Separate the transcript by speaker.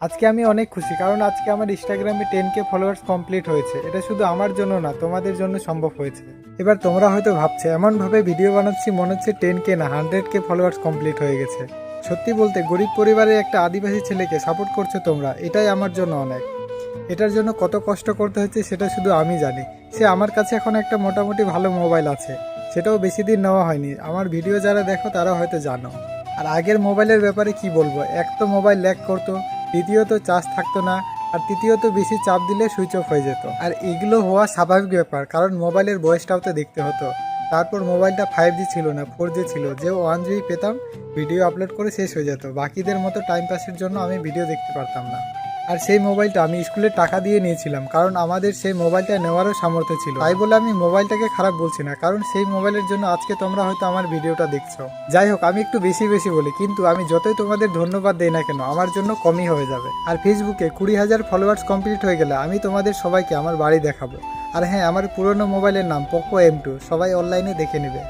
Speaker 1: আজকে আমি অনেক খুশি, কারণ আজকে আমার ইনস্টাগ্রামে টেন কে ফলোয়ার্স কমপ্লিট হয়েছে। এটা শুধু আমার জন্য না, তোমাদের জন্য সম্ভব হয়েছে। এবার তোমরা হয়তো ভাবছে, এমনভাবে ভিডিও বানাচ্ছি, মনে হচ্ছে টেন কে না হান্ড্রেড কে ফলোয়ার্স কমপ্লিট হয়ে গেছে। সত্যি বলতে, গরিব পরিবারের একটা আদিবাসী ছেলেকে সাপোর্ট করছ তোমরা, এটাই আমার জন্য অনেক। এটার জন্য কত কষ্ট করতে হচ্ছে, সেটা শুধু আমি জানি। সে আমার কাছে এখন একটা মোটামুটি ভালো মোবাইল আছে, সেটাও বেশি দিন নেওয়া হয়নি। আমার ভিডিও যারা দেখো, তারা হয়তো জানো। আর আগের মোবাইলের ব্যাপারে কি বলব? এক তো মোবাইল ল্যাক করতো দ্বিতীয়ত চার্জ থাকতো না, আর তৃতীয়ত বেশি চাপ দিলে সুইচ অফ হয়ে যেত। আর এগুলো হওয়া স্বাভাবিক ব্যাপার, কারণ মোবাইলের বয়সটাও তো দেখতে হতো। তারপর মোবাইলটা ফাইভ জি ছিল না ফোর জি ছিল। যে ওয়ান জিবি পেতাম ভিডিও আপলোড করে শেষ হয়ে যেত। বাকিদের মতো টাইম পাসের জন্য আমি ভিডিও দেখতে পারতাম না। আর সেই মোবাইলটা আমি স্কুলে টাকা দিয়ে নিয়েছিলাম, কারণ আমাদের সেই মোবাইলটা নেওয়ারও সামর্থ্য ছিল। তাই বলে আমি মোবাইলটাকে খারাপ বলছি না, কারণ সেই মোবাইলের জন্য আজকে তোমরা হয়তো আমার ভিডিওটা দেখছ। যাই হোক, আমি একটু বেশি বেশি বলি, কিন্তু আমি যতই তোমাদের ধন্যবাদ দেই না কেন, আমার জন্য কমই হয়ে যাবে। আর ফেসবুকে কুড়ি হাজার ফলোয়ার্স কমপ্লিট হয়ে গেলে আমি তোমাদের সবাইকে আমার বাড়ি দেখাবো। আর হ্যাঁ আমার পুরনো মোবাইলের নাম পোকো এম টু সবাই অনলাইনে দেখে নেবে।